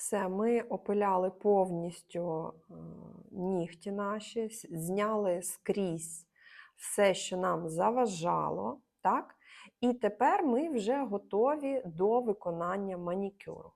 Все, ми опиляли повністю е, нігті наші, зняли скрізь все, що нам заважало. Так? І тепер ми вже готові до виконання манікюру.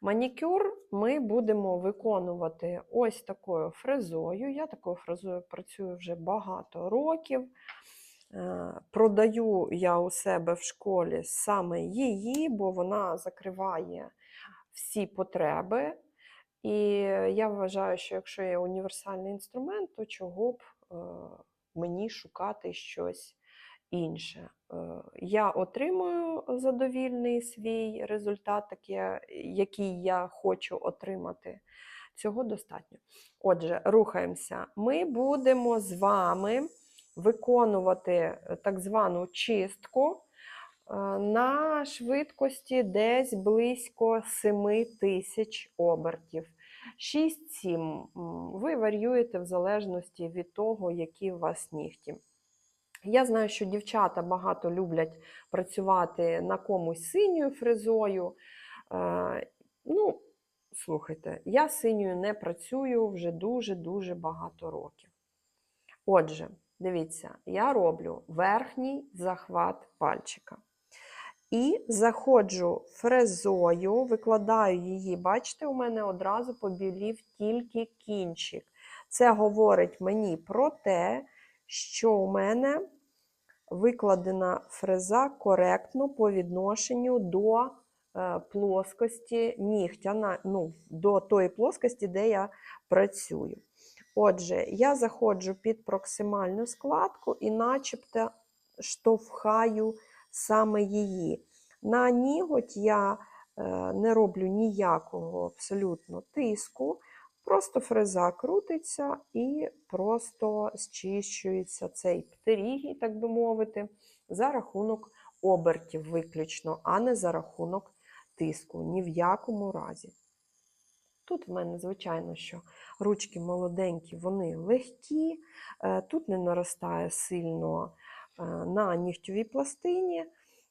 Манікюр ми будемо виконувати ось такою фрезою. Я такою фрезою працюю вже багато років. Е, Продаю я у себе в школі саме її, бо вона закриває всі потреби. І я вважаю, що якщо є універсальний інструмент, то чого б е, мені шукати щось інше. Е, Я отримую задовільний свій результат, який я хочу отримати. Цього достатньо. Отже, рухаємося. Ми будемо з вами виконувати е, так звану чистку на швидкості десь близько 7 тисяч обертів. 6-7 ви варіюєте в залежності від того, які у вас нігті. Я знаю, що дівчата багато люблять працювати на комусь синьою фрезою. Е, Ну, слухайте, я синьою не працюю вже дуже-дуже багато років. Отже, дивіться, я роблю верхній захват пальчика. І заходжу фрезою, викладаю її, бачите, у мене одразу побілів тільки кінчик. Це говорить мені про те, що у мене викладена фреза коректно по відношенню до е, плоскості нігтя, ну, до тої плоскості, де я працюю. Отже, я заходжу під проксимальну складку і начебто штовхаю саме її. На ніготь я е, не роблю ніякого абсолютно тиску, просто фреза крутиться і просто зчищується цей птерігій, так би мовити, за рахунок обертів виключно, а не за рахунок тиску. Ні в якому разі. Тут в мене, звичайно, що ручки молоденькі, вони легкі, е, тут не наростає сильно на нігтєвій пластині.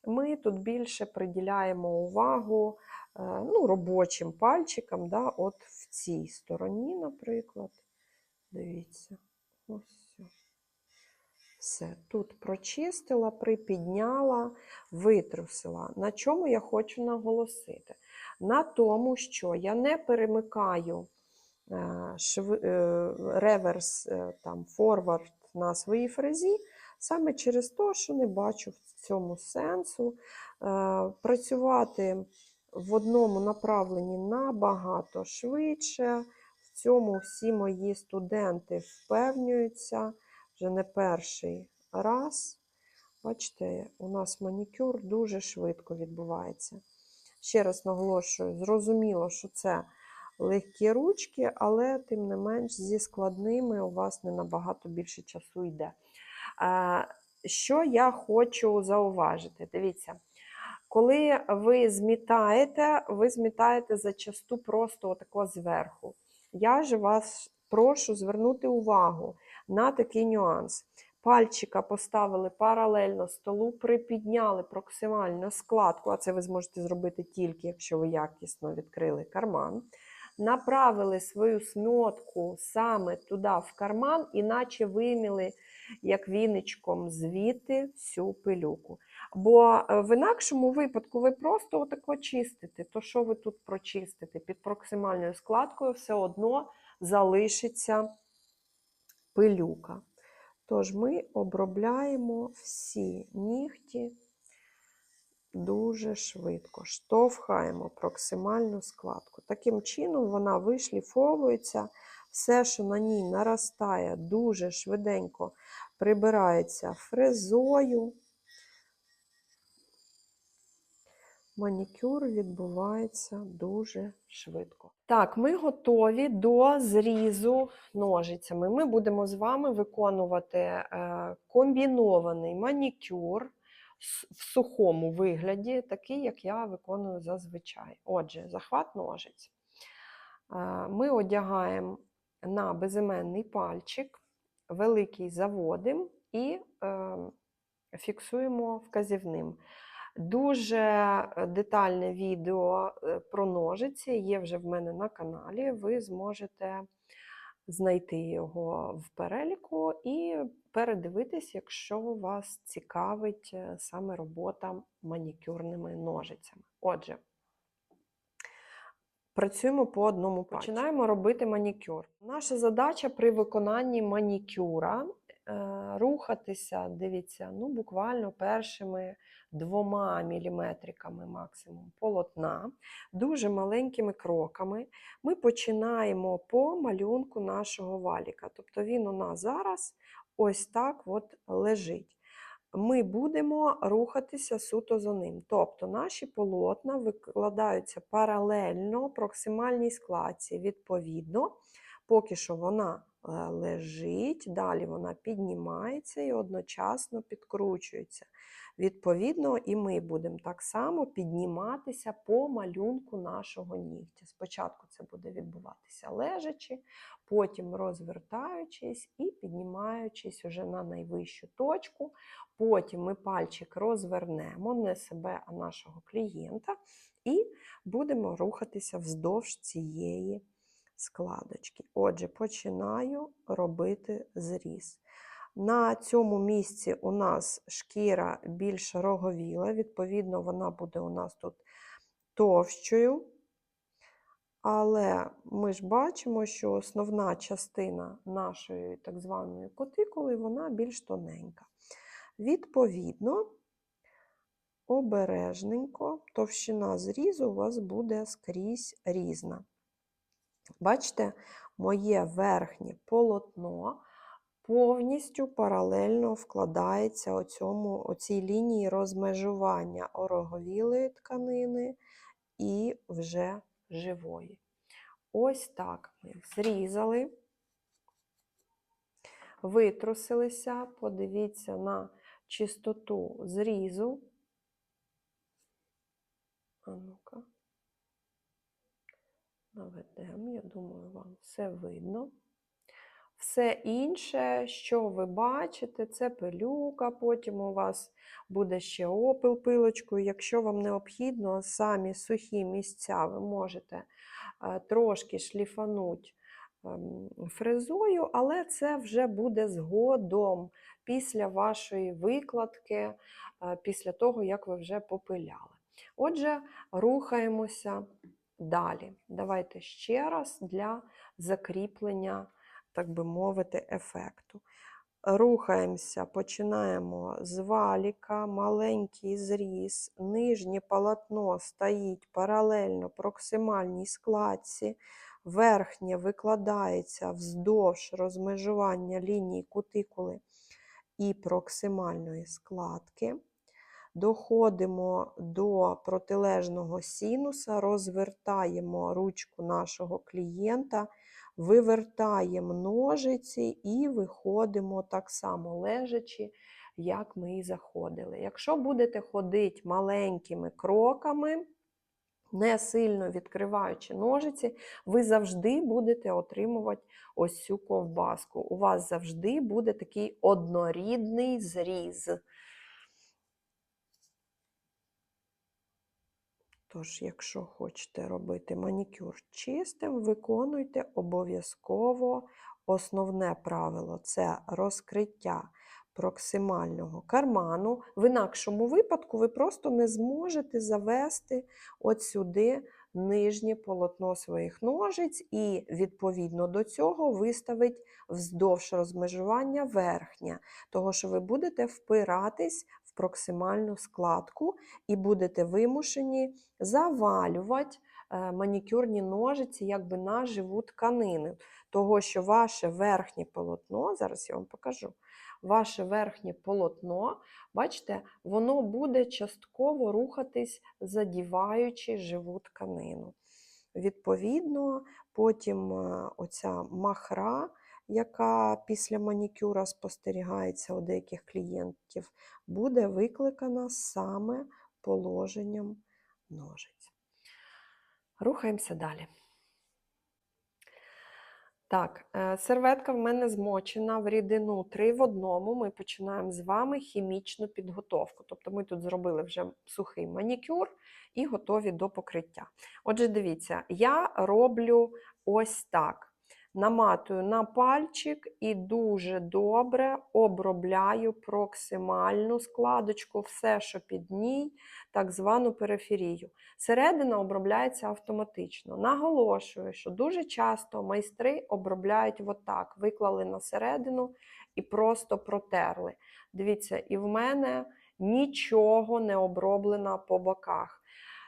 Ми тут більше приділяємо увагу е, ну, робочим пальчикам, да, от в цій стороні, наприклад. Дивіться, ось. все. Тут прочистила, припідняла, витрусила. На чому я хочу наголосити? На тому, що я не перемикаю е, е, реверс, е, там, форвард на своїй фрезі, саме через те, що не бачу в цьому сенсу. Е, Працювати в одному направленні набагато швидше. В цьому всі мої студенти впевнюються вже не перший раз. Бачите, у нас манікюр дуже швидко відбувається. Ще раз наголошую, зрозуміло, що це легкі ручки, але тим не менш зі складними у вас не набагато більше часу йде. Що я хочу зауважити? Дивіться, коли ви змітаєте, ви змітаєте зачасту просто отако зверху. Я ж вас прошу звернути увагу на такий нюанс. Пальчика поставили паралельно столу, припідняли проксимально складку, а це ви зможете зробити тільки, якщо ви якісно відкрили карман. Направили свою сметку саме туди в карман, іначе виміли як віничком звідти всю пилюку. Бо е, в інакшому випадку ви просто отако чистите. То що ви тут прочистите? Під проксимальною складкою все одно залишиться пилюка. Тож ми обробляємо всі нігті дуже швидко, штовхаємо проксимальну складку. Таким чином вона вишліфовується, все, що на ній наростає, дуже швиденько прибирається фрезою. Манікюр відбувається дуже швидко. Так, ми готові до зрізу ножицями. Ми будемо з вами виконувати е, комбінований манікюр в сухому вигляді, такий, як я виконую зазвичай. Отже, захват ножиць. Ми одягаємо на безіменний пальчик, великий заводимо і е, фіксуємо вказівним. Дуже е, детальне відео е, про ножиці є вже в мене на каналі. Ви зможете знайти його в переліку і передивитись, якщо вас цікавить е, саме робота манікюрними ножицями. Отже, працюємо по одному пальцю. Починаємо робити манікюр. Наша задача при виконанні манікюра рухатися, дивіться, ну, буквально першими двома міліметриками максимум полотна, дуже маленькими кроками. Ми починаємо по малюнку нашого валіка. Тобто він у нас зараз ось так от лежить. Ми будемо рухатися суто за ним. Тобто наші полотна викладаються паралельно проксимальній складці. Відповідно, поки що вона е, лежить, далі вона піднімається і одночасно підкручується. Відповідно, і ми будемо так само підніматися по малюнку нашого нігтя. Спочатку це буде відбуватися лежачи, потім розвертаючись і піднімаючись уже на найвищу точку. Потім ми пальчик розвернемо, не себе, а нашого клієнта, і будемо рухатися вздовж цієї складочки. Отже, починаю робити зріз. На цьому місці у нас шкіра більш роговіла, відповідно, вона буде у нас тут товщою. Але ми ж бачимо, що основна частина нашої так званої кутикули, вона більш тоненька. Відповідно, обережненько, товщина зрізу у вас буде скрізь різна. Бачите, моє верхнє полотно повністю паралельно вкладається оцьому, оцій лінії розмежування ороговілої тканини і вже живої. Ось так ми зрізали, витрусилися, подивіться на чистоту зрізу. А ну-ка, наведемо, я думаю, вам все видно. Все інше, що ви бачите, це пилюка, потім у вас буде ще опил пилочкою. Якщо вам необхідно, самі сухі місця ви можете е, трошки шліфанути ем, фрезою, але це вже буде згодом після вашої викладки, е, після того, як ви вже попиляли. Отже, рухаємося далі. Давайте ще раз для закріплення так би мовити, ефекту. Рухаємося, починаємо з валіка, маленький зріз, нижнє полотно стоїть паралельно проксимальній складці, верхнє викладається вздовж розмежування лінії кутикули і проксимальної складки. Доходимо до протилежного синуса, розвертаємо ручку нашого клієнта вивертаємо ножиці і виходимо так само лежачи, як ми і заходили. Якщо будете ходити маленькими кроками, не сильно відкриваючи ножиці, ви завжди будете отримувати ось цю ковбаску. У вас завжди буде такий однорідний зріз. Тож, якщо хочете робити манікюр чистим, виконуйте обов'язково основне правило це розкриття проксимального карману. В інакшому випадку ви просто не зможете завести от сюди нижнє полотно своїх ножиць, і, відповідно до цього, виставить вздовж розмежування верхня, того що ви будете впиратись проксимальну складку і будете вимушені завалювати е, манікюрні ножиці якби на живу тканину. Того, що ваше верхнє полотно, зараз я вам покажу, ваше верхнє полотно, бачите, воно буде частково рухатись, задіваючи живу тканину. Відповідно, потім е, оця махра яка після манікюра спостерігається у деяких клієнтів, буде викликана саме положенням ножиць. Рухаємося далі. Так, е, серветка в мене змочена в рідину 3 в одному. Ми починаємо з вами хімічну підготовку. Тобто ми тут зробили вже сухий манікюр і готові до покриття. Отже, дивіться, я роблю ось так. Наматую на пальчик і дуже добре обробляю проксимальну складочку, все, що під ній, так звану периферію. Середина обробляється автоматично. Наголошую, що дуже часто майстри обробляють отак. Виклали на середину і просто протерли. Дивіться, і в мене нічого не оброблено по боках.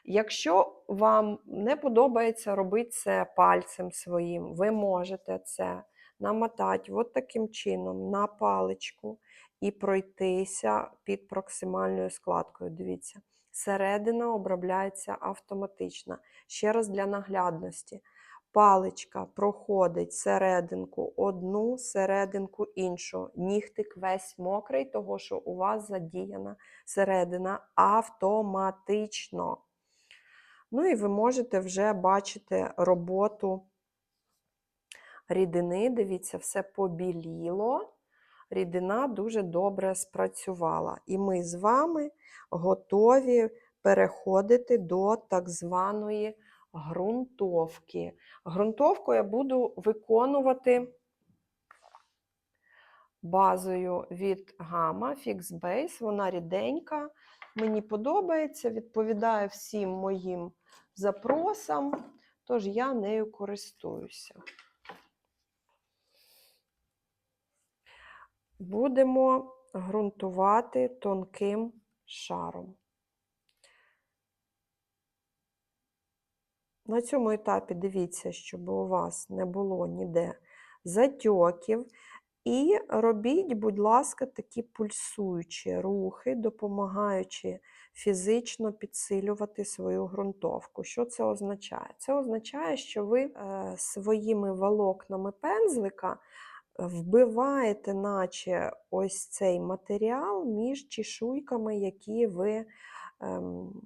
Якщо вам не подобається робити це пальцем своїм, ви можете це намотати от таким чином на паличку і пройтися під проксимальною складкою. Дивіться, середина обробляється автоматично. Ще раз для наглядності. Паличка проходить серединку одну, серединку іншу. Нігтик весь мокрий, того що у вас задіяна середина автоматично. Ну і ви можете вже бачити роботу рідини. Дивіться, все побіліло. Рідина дуже добре спрацювала. І ми з вами готові переходити до так званої ґрунтовки. Ґрунтовку я буду виконувати базою від Gamma Fix Base. Вона ріденька. Мені подобається, відповідає всім моїм запросам, тож я нею користуюся. Будемо ґрунтувати тонким шаром. На цьому етапі дивіться, щоб у вас не було ніде затьоків. І робіть, будь ласка, такі пульсуючі рухи, допомагаючи фізично підсилювати свою ґрунтовку. Що це означає? Це означає, що ви е, своїми волокнами пензлика вбиваєте, наче ось цей матеріал між чешуйками, які ви ем,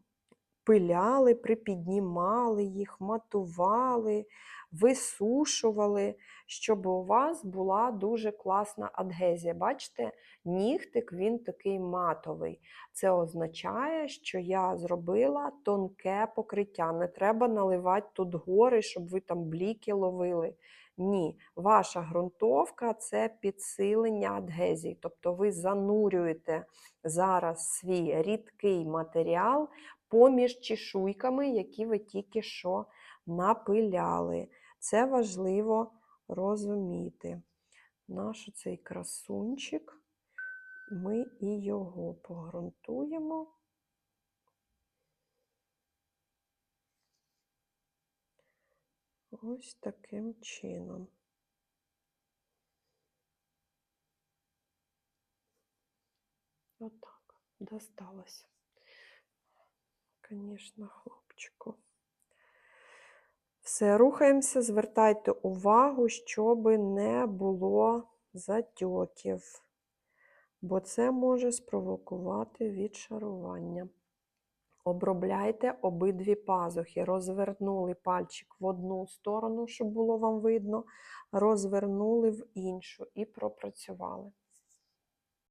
пиляли, припіднімали їх, матували, висушували, щоб у вас була дуже класна адгезія. Бачите, нігтик він такий матовий. Це означає, що я зробила тонке покриття. Не треба наливати тут гори, щоб ви там бліки ловили. Ні, ваша ґрунтовка це підсилення адгезії. Тобто ви занурюєте зараз свій рідкий матеріал поміж чешуйками, які ви тільки що напиляли. Це важливо розуміти. Наш цей красунчик, ми і його погрунтуємо. Ось таким чином. Отак, досталося. Звісно, хлопчику. Все, рухаємося, звертайте увагу, щоб не було затьоків, бо це може спровокувати відшарування. Обробляйте обидві пазухи, розвернули пальчик в одну сторону, щоб було вам видно, розвернули в іншу і пропрацювали.